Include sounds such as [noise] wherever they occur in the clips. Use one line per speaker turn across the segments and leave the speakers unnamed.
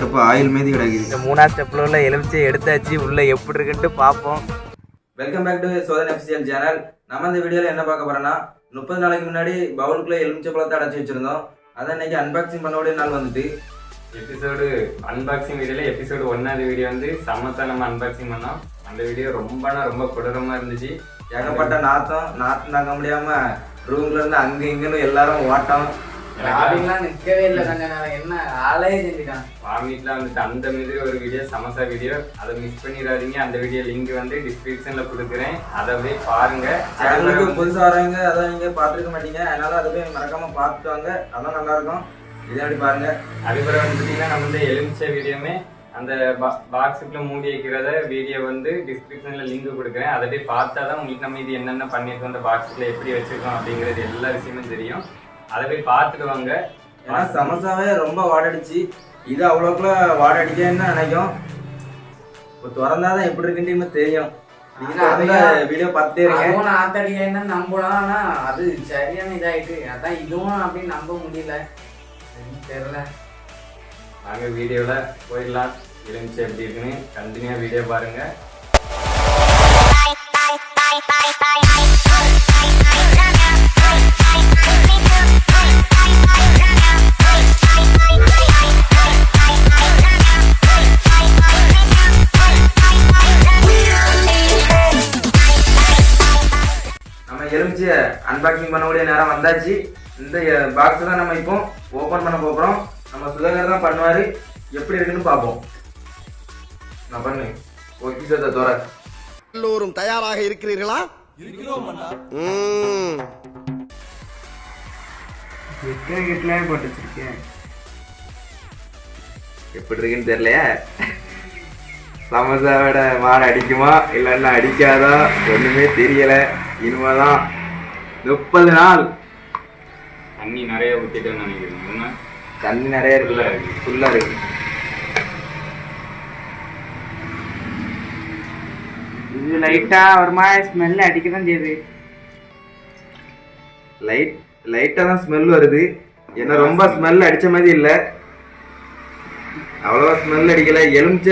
கருப்பு ஆயில் மீதி கிடக்குது.
இந்த மூணாவது ஸ்டெப்ல உள்ள எலுமிச்சை எடுத்தாச்சு. உள்ள எப்படி இருக்குன்ட்டு பார்ப்போம்.
Welcome back to Sothanai official channel நம்ம இந்த வீடியோவில் என்ன பார்க்க போறோம்னா முப்பது நாளைக்கு முன்னாடி பவுலுக்குள்ள எலுமிச்சை பழத்தை அடைச்சி வச்சிருந்தோம். அதை இன்னைக்கு அன்பாக்சிங் பண்ணக்கூடிய நாள் வந்துட்டு.
எபிசோடு அன்பாக்சிங் வீடியோல எபிசோடு ஒன்னாவது வீடியோ வந்து சமத்தா நம்ம அன்பாக்சிங் பண்ணோம். அந்த வீடியோ ரொம்பனா ரொம்ப கொடூரமா இருந்துச்சு.
ஏகப்பட்ட நாத்தம் நாத்தம் தாங்க முடியாம ரூம்ல இருந்து அங்க இங்கன்னு எல்லாரும் ஓட்டம்.
அப்படிலாம் நிக்கவே இல்லை என்ன ஆளே செஞ்சுட்டான்.
வாமிட்ல வந்துட்டு அந்த மாதிரி ஒரு வீடியோ சமோசா வீடியோ அதை மிஸ் பண்ணிடாதீங்க. அந்த வீடியோ லிங்க் வந்து டிஸ்கிரிப்ஷன்ல கொடுக்குறேன். அதை போய் பாருங்க.
சேனலுக்கு புதுசா வரவங்க அதை நீங்க பார்த்துருக்க மாட்டீங்க. அதனால அதை போய் மறக்காம பார்த்துட்டு வாங்க அதான் நல்லா இருக்கும் இதே அப்படி பாருங்க?
அதுக்கப்புறம் வந்து பார்த்தீங்கன்னா நம்ம வந்து எலுமிச்சை வீடியோமே அந்த பாக்ஸுக்குள்ள மூடி வைக்கிறத வீடியோ வந்து டிஸ்கிரிப்ஷன்ல லிங்க் கொடுக்குறேன். அதை போய் பார்த்தா தான் உங்களுக்கு நம்ம இது என்னென்ன பண்ணியிருக்கோம் அந்த பாக்ஸுக்குள்ள எப்படி வச்சிருக்கோம் அப்படிங்கிறது எல்லா விஷயமும் தெரியும். அதை போய் பார்த்துட்டு வாங்க.
ஏன்னா சமோசாவே ரொம்ப வாடடிச்சு. இது அவ்வளோக்குள்ள வாடடிக்கன்னு நினைக்கும்? இப்போ திறந்தாதான் எப்படி இருக்குன்னு தெரியும். வீடியோ பார்த்துட்டே இருங்க.
அதுவும் ஆத்தடிக்கன்னு நம்பலாம். ஆனா அது சரியான இதாயிட்டு. அதான் இதுவும் அப்படின்னு நம்ப முடியல. தெரியல.
நாங்க வீடியோல போயிடலாம். எலுமிச்சை எப்படி இருக்குன்னு கண்டினியூ வீடியோ பாருங்க.
அன்பாக்சிங் பண்ணக்கூடிய நேரம் வந்தாச்சு. இந்த பாக்ஸ் தான் நம்ம இப்போ ஓபன் பண்ண போகிறோம் நம்ம சுதாகர் தான் பண்ணுவாரு. எப்படி இருக்குன்னு பார்ப்போம். நான் பண்ணு ஓகே சார் தோற
எல்லோரும் தயாராக இருக்கிறீர்களா? ம்.
போட்டு வச்சிருக்கேன்?
எப்படி இருக்குன்னு தெரியலையா. சமோசாவோட மாடு அடிக்குமா? இல்லைன்னா அடிக்காதா? ஒண்ணுமே தெரியல. இனிமேதான் முப்பது நாள்.
தண்ணி நிறைய ஊத்திட்டேன்னு நினைக்கிறேன்?
தண்ணி நிறைய இருக்குல்ல. ஃபுல்லா இருக்கு.
இது லைட்டா ஒரு மாதிரி ஸ்மெல் அடிக்க தான் செய்யுது.
லைட் லைட்டா தான் ஸ்மெல் வருது. என்ன ரொம்ப ஸ்மெல் அடிச்ச மாதிரி இல்ல. அவ்வளவா ஸ்மெல் அடிக்கல. எலுமிச்ச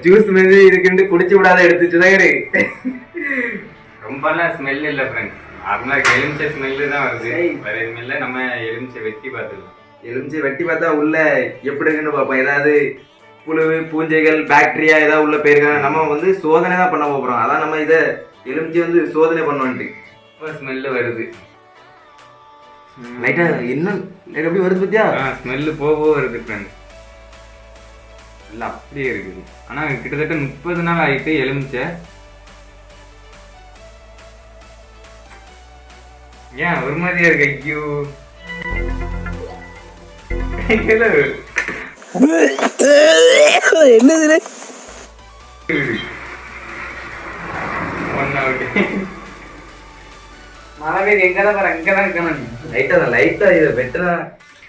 ஜூஸ் மாதிரி இருக்குன்னு குடிச்சு விடாத எடுத்துச்சுதான் இரு. [laughs]
ரொம்பலாம் ஸ்மெல் இல்ல ஃப்ரெண்ட்ஸ் நார்மலா எலுமிச்சை ஸ்மெல்லு தான் வருது. வேற எதுவும் இல்ல. நம்ம எலுமிச்சை வெட்டி பார்த்துக்கலாம்.
எலுமிச்சை வெட்டி பார்த்தா உள்ள எப்படி இருக்குன்னு பார்ப்போம். ஏதாவது புழு பூஞ்சைகள் பாக்டீரியா ஏதாவது உள்ள போயிருக்காங்க நம்ம வந்து சோதனை தான் பண்ண போறோம். அதான் நம்ம இதை எலுமிச்சை வந்து சோதனை பண்ணுவோன்ட்டு
ரொம்ப ஸ்மெல்லு வருது.
லைட்டா என்ன? எப்படி வருது பத்தியா?
ஸ்மெல்லு போக போக வருது ஃப்ரெண்ட்ஸ் இல்ல அப்படியே இருக்குது. ஆனா கிட்டத்தட்ட முப்பது நாள் ஆயிட்டு எலுமிச்சை ஏன் ஒரு மாதிரியா இருக்கு ஐயோ. out.
மழை பெய்து எங்கதான் பாரு அங்கதான் இருக்கணும்
லைட்டா தான் லைட்டா இதை வெட்டினா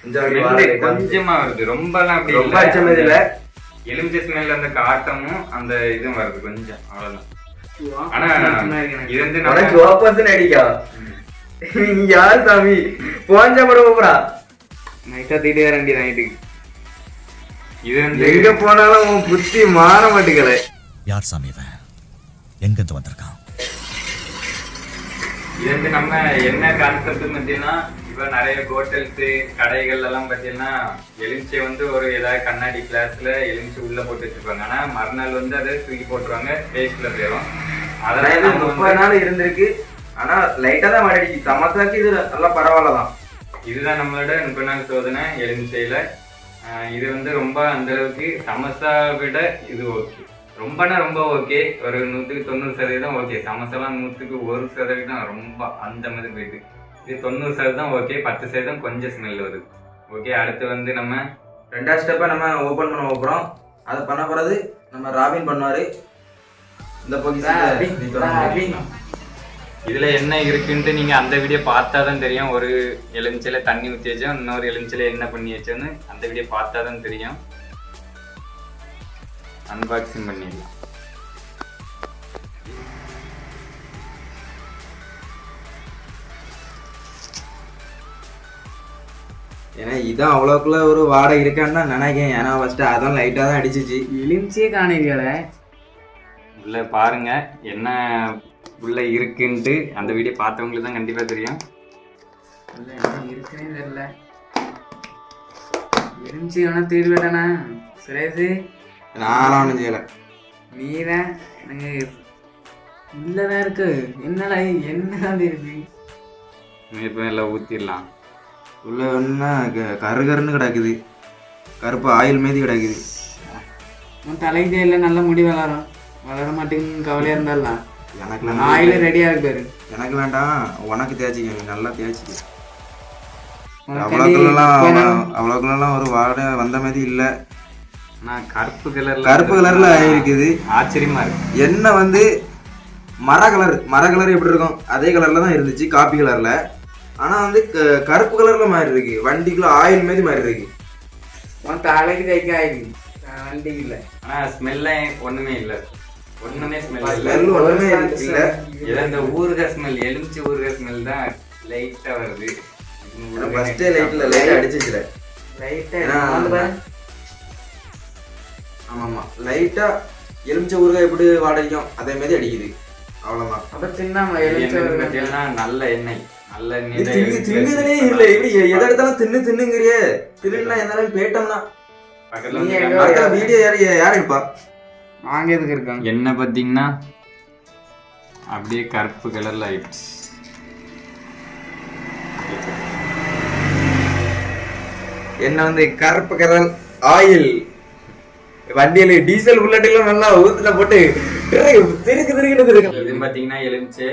கொஞ்சம் அப்படி.
கொஞ்சமா வருது ரொம்பலாம் அப்படி
ரொம்ப அடிச்ச மாதிரி இல்ல.
எலுமிச்சை ஸ்மெல் அந்த காட்டமும் அந்த இதுவும் வருது கொஞ்சம் அவ்வளவுதான். ஆனா இது வந்து
உனக்கு யார் சாமி போஞ்சா கூட போறா
நைட்டா தீட்டு வேண்டி நைட்டுக்கு
இது வந்து
எங்க போனாலும் உன் புத்தி மாற மாட்டேங்கல
யார் சாமி இவன்? எங்கிருந்து வந்திருக்கான்?
இது வந்து நம்ம என்ன கான்செப்ட் பார்த்தீங்கன்னா இப்ப நிறைய ஹோட்டல்ஸ் கடைகள் எல்லாம் பார்த்தீங்கன்னா எலுமிச்சை வந்து ஒரு ஏதாவது கண்ணாடி கிளாஸ்ல எலுமிச்சை உள்ள போட்டு வச்சிருப்பாங்க. ஆனா மறுநாள் வந்து அதை தூக்கி போட்டுருவாங்க வேஸ்ட்ல போயிடும் அதெல்லாம்
முப்பது நாள் இருந்திருக்கு. ஆனா லைட்டா தான் மாடிக்கு சமசாக்கு இது நல்லா பரவாயில்ல தான்.
இதுதான் நம்மளோட முப்பது நாள் சோதனை எலுமிச்சையில. இது வந்து ரொம்ப அந்த அளவுக்கு சமோசா விட இது ஓகே ரொம்பனா ரொம்ப ஓகே ஒரு நூற்றுக்கு தொண்ணூறு சதவீதம் ஓகே சமோசாலாம் நூற்றுக்கு ஒரு சதவீதம் ரொம்ப அந்த மாதிரி போயிட்டு. இது தொண்ணூறு சதவீதம் ஓகே பத்து சதவீதம் கொஞ்சம் ஸ்மெல் வருது. ஓகே அடுத்து வந்து நம்ம
ரெண்டாவது ஸ்டெப்பை நம்ம ஓபன் பண்ண போறோம். அதை பண்ண போறது நம்ம ராபின் பண்ணுவாரு. இந்த பொக்கிஷன்
இதுல என்ன இருக்குன்ட்டு நீங்க அந்த வீடியோ பார்த்தா தான் தெரியும். ஒரு எலுமிச்சையில தண்ணி ஊற்றி வச்சோம் இன்னொரு எலுமிச்சையில என்ன பண்ணி வச்சோன்னு அந்த வீடியோ பார்த்தா தான் தெரியும். அன்பாக்சிங் பண்ணிடலாம்.
ஏன்னா இதான் அவ்வளோக்குள்ள ஒரு வாடை இருக்கான்னு தான் நினைக்கிறேன். ஏன்னா ஃபர்ஸ்ட் அதான் லைட்டாக தான் அடிச்சிச்சு.
எலுமிச்சே காணவியால
உள்ள பாருங்க என்ன உள்ள இருக்குன்ட்டு அந்த வீடியோ பார்த்தவங்களுக்கு தான் கண்டிப்பா தெரியும்.
உள்ள என்ன இருக்குன்னே தெரியல. எலுமிச்சை வேணா தேடி வேட்டானா சுரேஷ்?
நான்லாம் ஒன்றும் செய்யலை.
நீதான்? எனக்கு உள்ளதான் இருக்கு. என்னடா இது? என்ன அது இருக்கு
இப்போ எல்லாம் ஊற்றிடலாம்
உள்ள ஒன்றா கரு கருன்னு கிடக்குது. கருப்பு ஆயில் மாரி கிடக்குது.
உன் தலைக்கு இல்லை நல்ல முடி வளரும். வளர மாட்டேங்குன்னு கவலையா இருந்தாலாம்
எனக்கு
ஆயில ரெடியா இருக்கு பாரு.
எனக்கு வேண்டாம். உனக்கு தேய்ச்சிக்க நீ நல்லா தேய்ச்சிக்க. அவ்வளோக்குள்ளலாம்
நான்
அவ்வளோக்குள்ளலாம் ஒரு வாடை வந்த மாதிரி இல்லை.
ஆனால் கருப்பு கலர்ல
கருப்பு கலர்ல இருக்குது.
ஆச்சரியமா இருக்கு.
எண்ணெய் வந்து மர கலர் மர கலர் எப்படி இருக்கும்? அதே கலர்ல தான் இருந்துச்சு காப்பி கலர்ல ஆனா வந்து க- கருப்பு கலர்ல மாறி இருக்கு. வண்டிக்குள்ள ஆயில் மாதிரி மாறி இருக்கு.
உன் தலைக்கு தைக்க ஆயிடுச்சு வண்டிக்கு இல்லை.
ஆனா ஸ்மெல்ல ஒண்ணுமே இல்ல. ஒண்ணுமே ஸ்மெல் இல்ல
ஸ்மெல் ஒண்ணுமே இல்ல.
இந்த ஊறுகாய் ஸ்மெல் எலுமிச்சை ஊறுகாய் ஸ்மெல் தான் லைட்டா வருது.
ஃபர்ஸ்டே லைட்ல லைட் அடிச்சிச்சுல
லைட்டா.
ஆமா ஆமா லைட்டா எலுமிச்சை ஊறுகாய் எப்படி வாடகைக்கும்? அதே மாதிரி அடிக்குது. அவ்வளவுதான்.
அப்ப தின்னாம எலுமிச்சை
பார்த்தீங்கன்னா நல்ல எண்ணெய். நல்ல எண்ணெய்
தின்னுதலே இல்ல எப்படி? எதை எடுத்தாலும் தின்னு தின்னுங்கிறியே. தின்னுனா என்னாலும் பேட்டோம்னா. வீடியோ யார் யார் எடுப்பா?
நாங்க எதுக்கு இருக்கோம்?
எண்ணெய் பார்த்தீங்கன்னா அப்படியே கருப்பு கலர்ல ஆயிடுச்சு.
என்ன வந்து கருப்பு கலர் ஆயில் வண்டியில டீசல் புல்லட்டுல நல்லா ஊத்துல போட்டு திருக்கு திருக்கு
இது பாத்தீங்கன்னா எலுமிச்சை.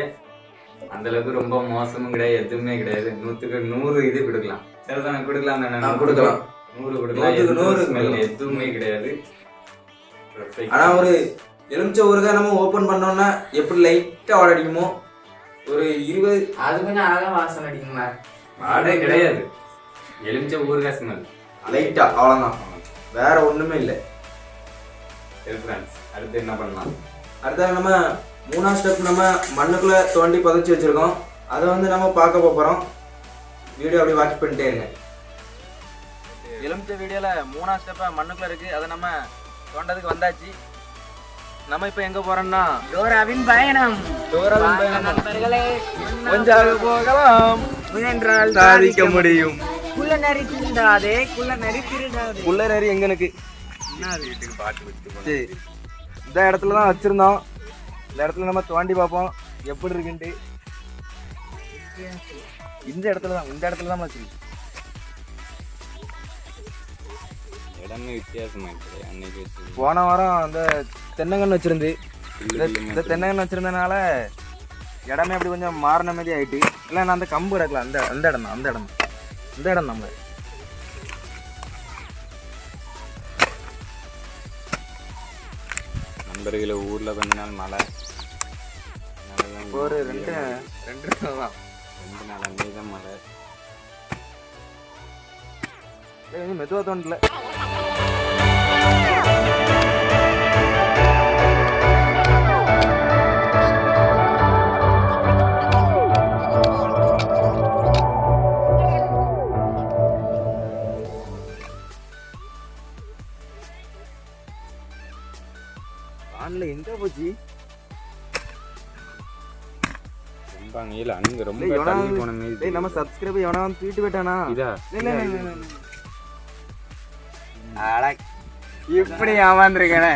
அந்த அளவுக்கு ரொம்ப மோசமும் கிடையாது எதுவுமே கிடையாது. நூத்துக்கு நூறு இது கொடுக்கலாம். கொடுக்கலாம் தானே?
கொடுக்கலாம்.
நூறு கொடுக்கலாம்.
நூறு கொடுக்கலாம்.
எதுவுமே கிடையாது. Perfect.
ஆனா ஒரு எலுமிச்சை ஊறுகாய் நம்ம ஓபன் பண்ணோம்னா எப்படி லைட்டா வாட அடிக்குமோ ஒரு இருபது
அது கொஞ்சம் அழகா வாசனை அடிக்குங்களா?
வாடே கிடையாது. எலுமிச்சை ஊறுகாய் ஸ்மெல்
லைட்டா அவ்வளவுதான். வேற ஒண்ணுமே இல்லை.
ஃப்ரெண்ட்ஸ் அடுத்து என்ன பண்ணலாம்?
அடுத்த நம்ம மூணாவது ஸ்டெப் நம்ம மண்ணுக்குள்ள தோண்டி புதைச்சி வச்சிருக்கோம். அதை வந்து நம்ம பார்க்க போறோம். வீடியோ அப்படி வாட்ச் பண்ணிட்டே இருங்க. எலுமிச்சை வீடியோல மூணாவது ஸ்டெப்பா மண்ணுக்குள்ள இருக்கு. அதை நம்ம தோண்டதுக்கு வந்தாச்சு. நம்ம இப்போ எங்க போறோம்னா?
டோராவின் பயணம்.
டோராவின் பயணம்.
நண்பர்களே
கொஞ்சாக போகலாம்.
முயன்றால்
சாதிக்க முடியும்.
குள்ள நரி திருடாதே குள்ள நரி திருடாதே
புள்ளநரி எங்கனுக்கு
வீட்டுக்கு பாட்டு வச்சு
சரி. இந்த இடத்துல தான் வச்சிருந்தோம். இந்த இடத்துல நம்ம தோண்டி பார்ப்போம். எப்படி இருக்குன்ட்டு. இந்த இடத்துல தான் இந்த இடத்துல தான் வச்சிருக்கு
இடமே வித்தியாசமா இருக்குது அன்னைக்கு
போன வாரம் அந்த தென்னங்கன்று வச்சிருந்து இந்த தென்னங்கன்று வச்சிருந்தனால இடமே அப்படி கொஞ்சம் மாறின மாதிரி ஆயிட்டு. இல்லை நான் அந்த கம்பு கிடக்கல அந்த அந்த இடம் தான் அந்த இடம் தான். இந்த இடம் நம்ம
நண்பர்களை ஊர்ல கொஞ்ச நாள் மழை
ஒரு ரெண்டு ரெண்டு நாள் தான்.
ரெண்டு நாள் அன்னைக்கு தான் மழை.
மெதுவாக தோண்டல வானில் எங்க போச்சு?
ரொம்ப
நம்ம சப்ஸ்கிரைபர் எவனா தூக்கிட்டு போயிட்டானா
இதா?
இப்படி ஏமாந்துருக்கேனே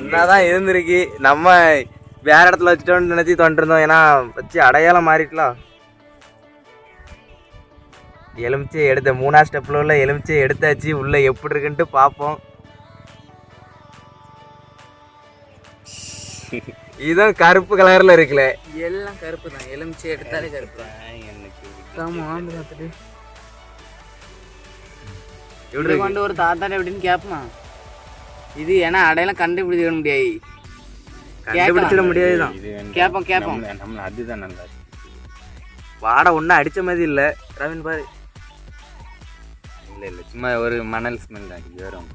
என்னதான் இருந்திருக்கு நம்ம வேற இடத்துல வச்சுட்டோம்னு நினைச்சு தோண்டிருந்தோம். ஏன்னா வச்சு அடையாளம் மாறிட்டலாம். எலுமிச்சை எடுத்த மூணா ஸ்டெப்ல உள்ள எலுமிச்சை எடுத்தாச்சு. உள்ள எப்படி இருக்குன்ட்டு பார்ப்போம். இதுவும் கருப்பு கலர்ல இருக்குல்ல.
எல்லாம் கருப்பு தான். எலுமிச்சை எடுத்தாலே கருப்பு தான்.
எப்படி
இதை கொண்டு ஒரு தாத்தாட்ட எப்படின்னு கேட்போமா இது ஏன்னா அடையாளம் கண்டுபிடிக்க முடியாது.
கண்டுபிடிச்சிட
வந்து
கேட்போம் கேட்போம்
அதுதான் நல்லா.
வாடை ஒன்றும் அடித்த மாதிரி இல்லை. ரவீன் பாரு.
இல்லை இல்லை. சும்மா ஒரு மணல் ஸ்மெல் அடிக்க வரும்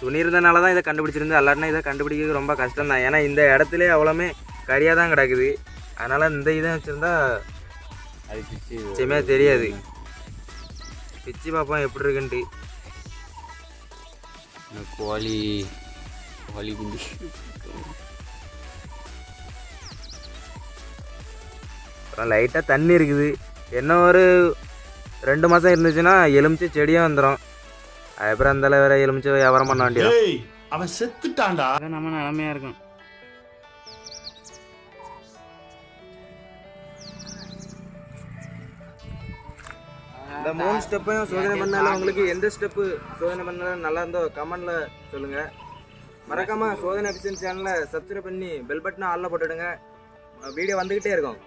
துணி இருந்தனால தான் இதை கண்டுபிடிச்சிருந்து அல்லாட்டினா இதை கண்டுபிடிக்கிறது ரொம்ப கஷ்டம் தான் ஏன்னா இந்த இடத்துல அவ்வளோமே கரியாக தான் கிடக்குது. அதனால் இந்த இதை வச்சுருந்தா
அது பிச்சு
நிச்சயமே தெரியாது. பிச்சு பார்ப்போம் எப்படி இருக்குன்ட்டு.
கோழி கோழி குண்டி.
அப்புறம் லைட்டாக தண்ணி இருக்குது. என்ன ஒரு ரெண்டு மாதம் இருந்துச்சுன்னா எலுமிச்சை செடியும் வந்துடும் அதுக்கப்புறம் அந்த வேற எலுமிச்சை வியாபாரம் பண்ண வேண்டியது?
ஏய் அவன் செத்துட்டான்டா.
நம்ம நிலமையா இருக்கும்.
இந்த மூணு ஸ்டெப்பையும் சோதனை பண்ணாலும் உங்களுக்கு எந்த ஸ்டெப்பு சோதனை பண்ணாலும் நல்லா இருந்தோ? கமெண்ட்ல சொல்லுங்க. மறக்காம சோதனை எஃபிஷியன் சேனலை சப்ஸ்கிரைப் பண்ணி பெல் பட்டனை ஆல்ல போட்டுடுங்க. வீடியோ வந்துகிட்டே இருக்கும்.